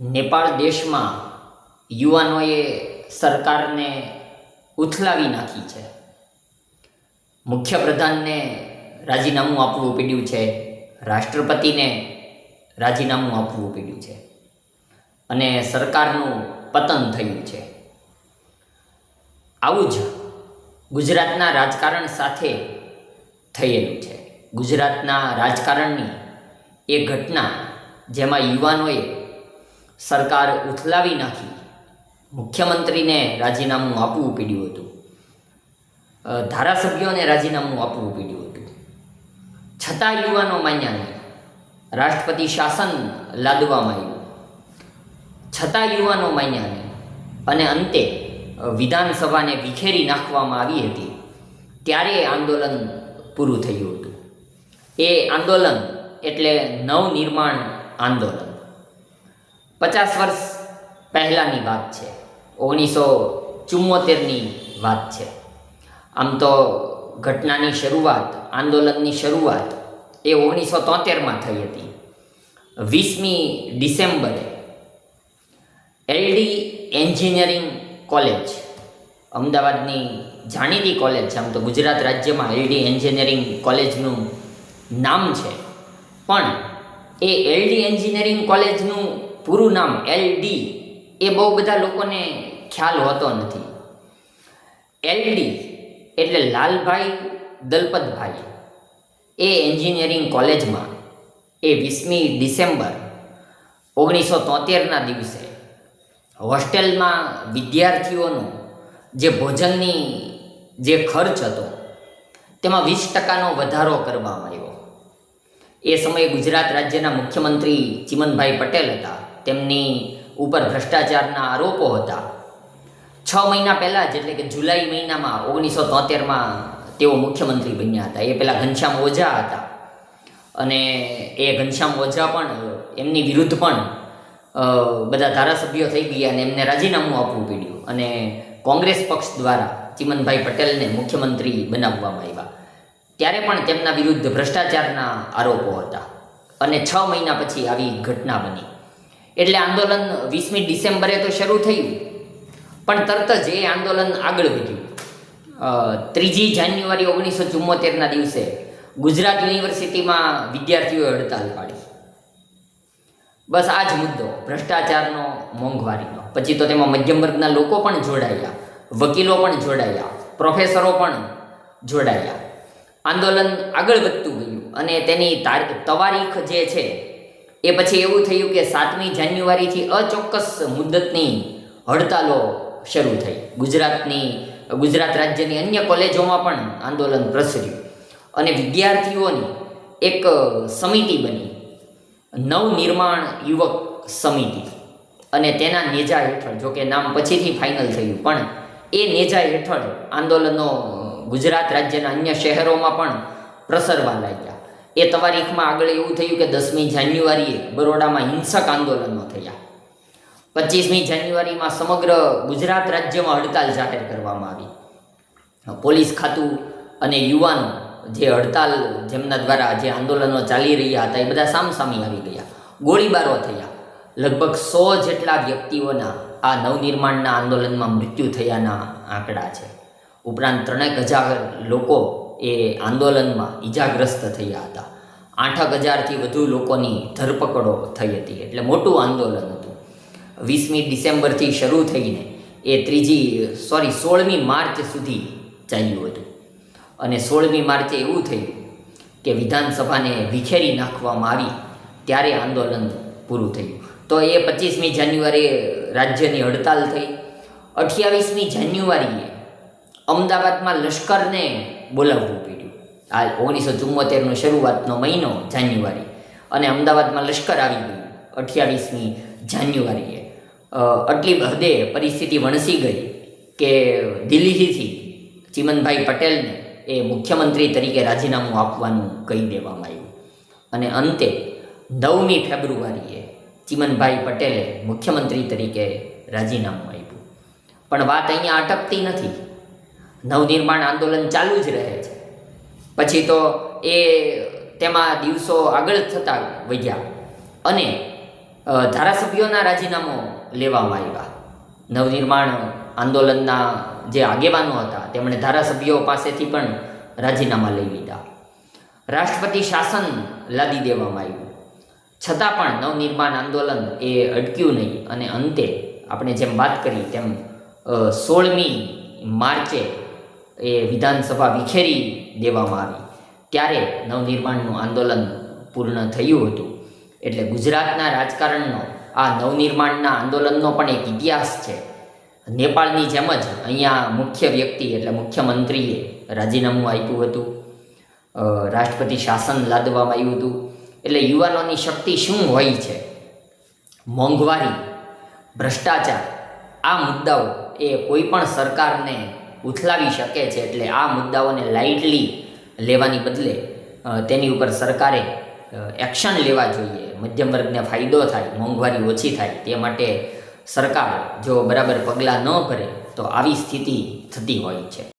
નેપાળ દેશમાં યુવાનોએ સરકારને ઉથલાવી નાખી છે. મુખ્યપ્રધાનને રાજીનામું આપવું પડ્યું છે. રાષ્ટ્રપતિને રાજીનામું આપવું પડ્યું છે. અને સરકારનું પતન થયું છે. આવું જ ગુજરાતના રાજકારણ સાથે થયેલું છે. ગુજરાતના રાજકારણની એ ઘટના જેમાં યુવાનોએ સરકાર ઉથલાવી નાખી. મુખ્યમંત્રીને રાજીનામું આપવું પડ્યું હતું. ધારાસભ્યોને રાજીનામું આપવું પડ્યું હતું. છતાં યુવાનો માન્યા નહીં. રાષ્ટ્રપતિ શાસન લાદવામાં આવ્યું. છતાં યુવાનો માન્યા નહીં. અને અંતે વિધાનસભાને વિખેરી નાખવામાં આવી હતી. ત્યારે આંદોલન પૂરું થયું હતું. એ આંદોલન એટલે નવનિર્માણ આંદોલન. પચાસ વર્ષ પહેલાંની વાત છે. ઓગણીસો ચુમ્મોતેરની વાત છે. આમ તો ઘટનાની શરૂઆત, આંદોલનની શરૂઆત એ ઓગણીસો તોતેરમાં થઈ હતી. વીસમી ડિસેમ્બરે એલડી એન્જિનિયરિંગ કોલેજ, અમદાવાદની જાણીતી કોલેજ છે આમ તો ગુજરાત રાજ્યમાં એલડી એન્જિનિયરિંગ કોલેજનું નામ છે. પણ એ એલડી એન્જિનિયરિંગ કોલેજનું પૂરું નામ એલડી એ બહુ બધા લોકોને ખ્યાલ હોતો નથી. એલડી એટલે લાલભાઈ દલપતભાઈ. એ એન્જિનિયરિંગ કોલેજમાં એ વીસમી ડિસેમ્બર ઓગણીસો તોતેરના દિવસે હોસ્ટેલમાં વિદ્યાર્થીઓનું જે ભોજનની જે ખર્ચ હતો, તેમાં વીસ ટકાનો વધારો કરવામાં આવ્યો. એ સમયે ગુજરાત રાજ્યના મુખ્યમંત્રી ચિમનભાઈ પટેલ હતા. તેમની ઉપર ભ્રષ્ટાચારના આરોપો હતા. છ મહિના પહેલાં જ એટલે કે જુલાઈ મહિનામાં ઓગણીસો તોતેરમાં તેઓ મુખ્યમંત્રી બન્યા હતા. એ પહેલાં ઘનશ્યામ ઓઝા હતા. અને એ ઘનશ્યામ ઓઝા પણ, એમની વિરુદ્ધ પણ બધા ધારાસભ્યો થઈ ગયા અને એમને રાજીનામું આપવું પડ્યું. અને કોંગ્રેસ પક્ષ દ્વારા ચિમનભાઈ પટેલને મુખ્યમંત્રી બનાવવામાં આવ્યા. ત્યારે પણ તેમના વિરુદ્ધ ભ્રષ્ટાચારના આરોપો હતા. અને છ મહિના પછી આવી ઘટના બની. એટલે આંદોલન વીસમી ડિસેમ્બરે તો શરૂ થયું. પણ તરત જ એ આંદોલન આગળ વધ્યું. ત્રીજી જાન્યુઆરી ઓગણીસો ચુમ્મોતેરના દિવસે ગુજરાત યુનિવર્સિટીમાં વિદ્યાર્થીઓએ હડતાલ પાડી. બસ આ જ મુદ્દો, ભ્રષ્ટાચારનો મોંઘવારીનો. પછી તો તેમાં મધ્યમ વર્ગના લોકો પણ જોડાયા, વકીલો પણ જોડાયા, પ્રોફેસરો પણ જોડાયા. આંદોલન આગળ વધતું ગયું અને તેની તારીખ, તવારીખ જે છે એ પછી એવું થયું કે સાતમી જાન્યુઆરીથી અચોક્કસ મુદ્દતની હડતાલો શરૂ થઈ. ગુજરાતની, ગુજરાત રાજ્યની અન્ય કોલેજોમાં પણ આંદોલન પ્રસર્યું. અને વિદ્યાર્થીઓની એક સમિતિ બની. નવનિર્માણ યુવક સમિતિ. અને તેના નેજા હેઠળ, જો કે નામ પછીથી ફાઇનલ થયું, પણ એ નેજા હેઠળ આંદોલનો ગુજરાત રાજ્યના અન્ય શહેરોમાં પણ પ્રસરવા લાગ્યા. એ તવારીખમાં આગળ એવું થયું કે દસમી જાન્યુઆરીએ બરોડામાં હિંસક આંદોલનો થયા. પચીસમી જાન્યુઆરીમાં સમગ્ર ગુજરાત રાજ્યમાં હડતાલ જાહેર કરવામાં આવી. પોલીસ ખાતું અને યુવાનો જે હડતાલ જેમના દ્વારા જે આંદોલનો ચાલી રહ્યા હતા એ બધા સામસામી આવી ગયા. ગોળીબારો થયા. લગભગ સો જેટલા વ્યક્તિઓના આ નવનિર્માણના આંદોલનમાં મૃત્યુ થયાના આંકડા છે. ઉપરાંત ત્રણેક હજાર લોકો એ આંદોલનમાં ઈજાગ્રસ્ત થયા હતા. આઠક હજારથી વધુ લોકોની ધરપકડો થઈ હતી, એટલે મોટું આંદોલન હતું. વીસમી ડિસેમ્બરથી શરૂ થઈને એ ત્રીજી, સોરી, સોળમી માર્ચ સુધી ચાલ્યું હતું. અને સોળમી માર્ચે એવું થયું કે વિધાનસભાને વિખેરી નાખવામાં આવી, ત્યારે આંદોલન પૂરું થયું. તો એ પચીસમી જાન્યુઆરીએ રાજ્યની હડતાલ થઈ. અઠ્યાવીસમી જાન્યુઆરીએ અમદાવાદમાં લશ્કરને બોલાવવું પડ્યું. આ ઓગણીસો ચુમ્મોતેરનો શરૂઆતનો મહિનો, જાન્યુઆરી. અને અમદાવાદમાં લશ્કર આવી ગયું, અઠ્યાવીસમી જાન્યુઆરીએ. આટલી હદે પરિસ્થિતિ વણસી ગઈ કે દિલ્હીથી ચિમનભાઈ પટેલને એ મુખ્યમંત્રી તરીકે રાજીનામું આપવાનું કહી દેવામાં આવ્યું. અને અંતે નવમી ફેબ્રુઆરીએ ચિમનભાઈ પટેલે મુખ્યમંત્રી તરીકે રાજીનામું આપ્યું. પણ વાત અહીંયા અટકતી નથી. નવનિર્માણ આંદોલન ચાલુ જ રહે છે. પછી તો એ તેમાં દિવસો આગળ થતા વધ્યા અને ધારાસભ્યોના રાજીનામો લેવામાં આવ્યા. નવનિર્માણ આંદોલનના જે આગેવાનો હતા, તેમણે ધારાસભ્યો પાસેથી પણ રાજીનામા લઈ લીધા. રાષ્ટ્રપતિ શાસન લાદી દેવામાં આવ્યું. છતાં પણ નવનિર્માણ આંદોલન એ અટક્યું નહીં અને અંતે આપણે જેમ વાત કરી તેમ સોળમી માર્ચે એ વિધાનસભા વિખેરી દેવામાં આવી. ત્યારે નવનિર્માણનું આંદોલન પૂર્ણ થયું હતું. એટલે ગુજરાતના રાજકારણનો, આ નવનિર્માણના આંદોલનનો પણ એક ઇતિહાસ છે. નેપાળની જેમ જ અહીંયા મુખ્ય વ્યક્તિ એટલે મુખ્યમંત્રીએ રાજીનામું આપ્યું હતું. રાષ્ટ્રપતિ શાસન લાદવામાં આવ્યું હતું. એટલે યુવાનોની શક્તિ શું હોય છે? મોંઘવારી, ભ્રષ્ટાચાર, આ મુદ્દાઓ એ કોઈ પણ સરકારને ઉથલાવી શકે છે એટલે આ મુદ્દાઓને લાઇટલી લેવાની બદલે તેની ઉપર સરકારે એક્શન લેવા જોઈએ. મધ્યમ વર્ગને ફાયદો થાય, મોંઘવારી ઓછી થાય, તે માટે સરકાર જો બરાબર પગલાં ન ભરે, તો આવી સ્થિતિ થતી હોય છે.